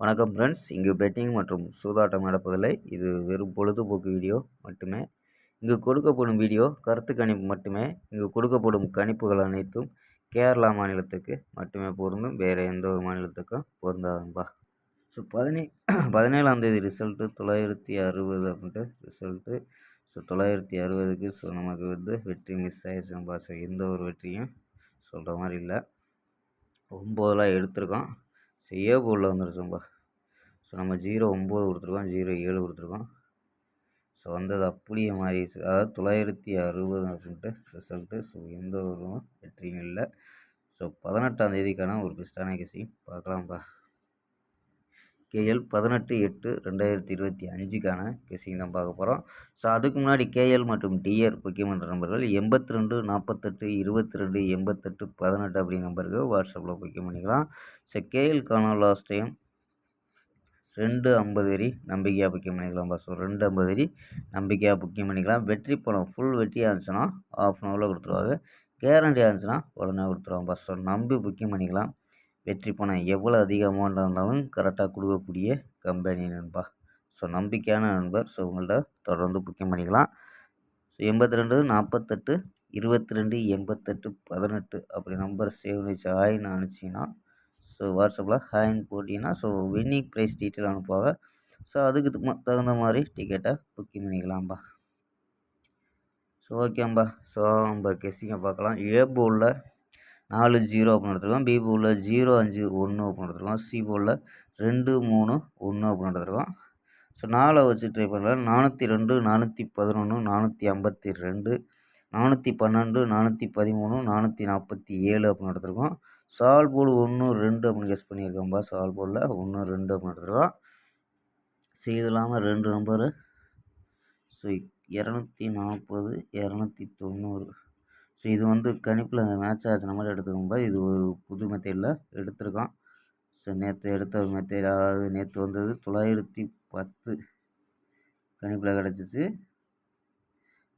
வணக்கம் ஃப்ரெண்ட்ஸ் இங்கு பெட்டிங் மற்றும் சூதாட்டம் நடப்பதில்லை. இது வெறும் பொழுதுபோக்கு வீடியோ மட்டுமே. இங்கு கொடுக்கப்படும் வீடியோ கருத்து கணிப்பு மட்டுமே. இங்கு கொடுக்கப்படும் கணிப்புகள் அனைத்தும் கேரளா மாநிலத்துக்கு மட்டுமே பொருந்தும். வேறு எந்த ஒரு மாநிலத்துக்கும் பொருந்தாதும்பா ஸோ பதினே பதினேழாம் தேதி ரிசல்ட்டு தொள்ளாயிரத்தி அறுபது அப்படின்ட்டு ரிசல்ட்டு ஸோ தொள்ளாயிரத்தி அறுபதுக்கு ஸோ நமக்கு வந்து வெற்றி மிஸ் ஆயிடுச்சுப்பா ஸோ எந்த ஒரு வெற்றியும் சொல்கிற மாதிரி இல்லை. ஒம்போதெலாம் எடுத்திருக்கோம். ஸோ ஏ போர்டில் ஸோ நம்ம ஜீரோ ஒம்பது கொடுத்துருக்கோம் ஜீரோ ஏழு கொடுத்துருக்கோம். ஸோ வந்தது அப்படியே மாறிடுச்சு. அதாவது தொள்ளாயிரத்தி அறுபது அப்படின்ட்டு ரிசல்ட்டு ஸோ எந்த ஒரு வெற்றியும் இல்லை. ஸோ பதினெட்டாம் தேதிக்கான ஒரு பெஸ்ட்டான கெஸிங் பார்க்கலாம்ப்பா கேஎல் பதினெட்டு எட்டு ரெண்டாயிரத்தி இருபத்தி அஞ்சுக்கான கெஸிங் தான் பார்க்க போகிறோம் ஸோ அதுக்கு முன்னாடி கேஎல் மற்றும் டிஆர் முக்கியமான நம்பர்கள் எண்பத்தி ரெண்டு நாற்பத்தெட்டு இருபத்தி ரெண்டு எண்பத்தெட்டு பதினெட்டு அப்படி நம்பருக்கு வாட்ஸ்அப்பில் புக்கிங் பண்ணிக்கலாம். ஸோ கேஎல்கான லாஸ்ட் டைம் ரெண்டு ஐம்பது வரி நம்பிக்கையாக புக்கிங் பண்ணிக்கலாம்ப்பா ஸோ ரெண்டு ஐம்பது வரி நம்பிக்கையாக புக்கிங் பண்ணிக்கலாம். வெற்றி பணம் ஃபுல் வெற்றியாக இருந்துச்சுன்னா ஆஃப் அன் ஹவரில் கொடுத்துருவாங்க. கேரண்டியாக இருந்துச்சுன்னா உடனே கொடுத்துருவாங்கப்பா ஸோ நம்பி புக்கிங் பண்ணிக்கலாம். வெற்றி பணம் எவ்வளோ அதிக அமௌண்ட்டாக இருந்தாலும் கரெக்டாக கொடுக்கக்கூடிய கம்பெனி நண்பா. ஸோ நம்பிக்கையான நண்பர். ஸோ உங்கள்கிட்ட தொடர்ந்து புக்கிங் பண்ணிக்கலாம். ஸோ எண்பத்தி ரெண்டு நாற்பத்தெட்டு இருபத்தி ரெண்டு எண்பத்தெட்டு பதினெட்டு அப்படி நம்பர் சேவ் வச்சு ஹாய்னு அனுப்பிச்சிங்கன்னா ஸோ வாட்ஸ்அப்பில் ஹாய்ன்னு போட்டிங்கன்னா ஸோ வின்னிங் ப்ரைஸ் டீட்டெயில் அனுப்புவாங்க. ஸோ அதுக்கு தகுந்த மாதிரி டிக்கெட்டை புக்கிங் பண்ணிக்கலாம்ப்பா ஸோ ஓகேம்பா ஸோ நம்ம கெஸ்ஸிங்கை பார்க்கலாம். ஏ போர்டில் நாலு ஜீரோ ஓப்பன் எடுத்துருக்கோம். பி போர்டில் ஜீரோ அஞ்சு ஒன்று ஓப்பன் எடுத்துருக்கோம். சி போர்டில் ரெண்டு மூணு ஒன்று ஓப்பன் எடுத்துருக்கோம். ஸோ நாலை வச்சு ட்ரை பண்ணலாம் நானூற்றி ரெண்டு நானூற்றி பதினொன்று நானூற்றி ஐம்பத்தி ரெண்டு நானூற்றி பன்னெண்டு நானூற்றி பதிமூணு நானூற்றி நாற்பத்தி ஏழு அப்படின்னு எடுத்துருக்கோம். சால் போர்டு ஒன்று ரெண்டு அப்படின்னு கெஸ் பண்ணியிருக்கோம்பா சால் போர்டில் ஒன்று ரெண்டு அப்படின்னு எடுத்துருக்கோம். ஸோ இது இல்லாமல் ரெண்டு நம்பரு ஸோ இரநூத்தி நாற்பது இரநூத்தி தொண்ணூறு. ஸோ இது வந்து கணிப்பில் மேட்ச் ஆச்சுன மாதிரி எடுத்துக்கும்போது இது ஒரு புது மெத்தேடில் எடுத்திருக்கோம் ஸோ நேற்று எடுத்த மெத்தேட் அதாவது நேற்று வந்தது தொள்ளாயிரத்தி பத்து கணிப்பில் கிடச்சிச்சு.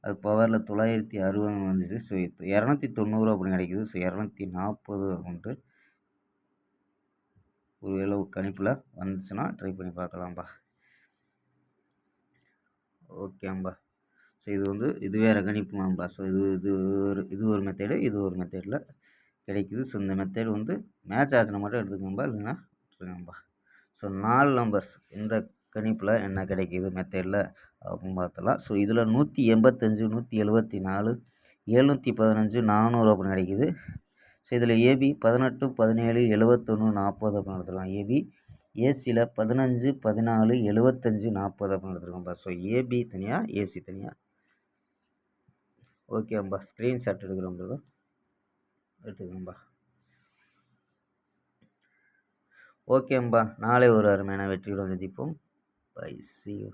அது பவரில் தொள்ளாயிரத்தி அறுபது வந்துச்சு. ஸோ இரநூத்தி தொண்ணூறு அப்படின்னு கிடைக்கிது. ஸோ இரநூத்தி நாற்பது அப்படின்ட்டு ஒரு வேளை கணிப்பில் வந்துச்சுன்னா ட்ரை பண்ணி பார்க்கலாம்ப்பா ஓகேம்பா ஸோ இது வந்து இது வேறு கணிப்புமாம்பா ஸோ இது இது ஒரு இது ஒரு மெத்தேடு இது ஒரு மெத்தேடில் கிடைக்குது. ஸோ இந்த மெத்தேடு வந்து மேட்ச் ஆச்சுனா மட்டும் எடுத்துக்கோம்பா இல்லைன்னா விட்டுருங்கம்பா ஸோ நாலு நம்பர்ஸ் இந்த கணிப்பில் என்ன கிடைக்கிது மெத்தேடில் அப்படின்னு பார்த்தலாம். ஸோ இதில் நூற்றி எண்பத்தஞ்சு நூற்றி எழுபத்தி நாலு எழுநூற்றி பதினஞ்சு நானூறு அப்படின்னு கிடைக்கிது. ஸோ இதில் ஏபி பதினெட்டு பதினேழு எழுபத்தொன்று நாற்பது அப்படின்னு எடுத்துருக்கோம் ஏபி ஏசியில் பதினஞ்சு பதினாலு எழுபத்தஞ்சு நாற்பது அப்படின்னு எடுத்துருக்கோம்ப்பா ஸோ ஏபி தனியாக ஏசி தனியாக ஓகேம்பா ஸ்க்ரீன்ஷாட் எடுக்கிறோம் ப்ரோ எடுத்துக்கோம்பா. ஓகேம்பா நாளை ஒரு அருமையான வெற்றியுடன் சந்திப்போம். By C you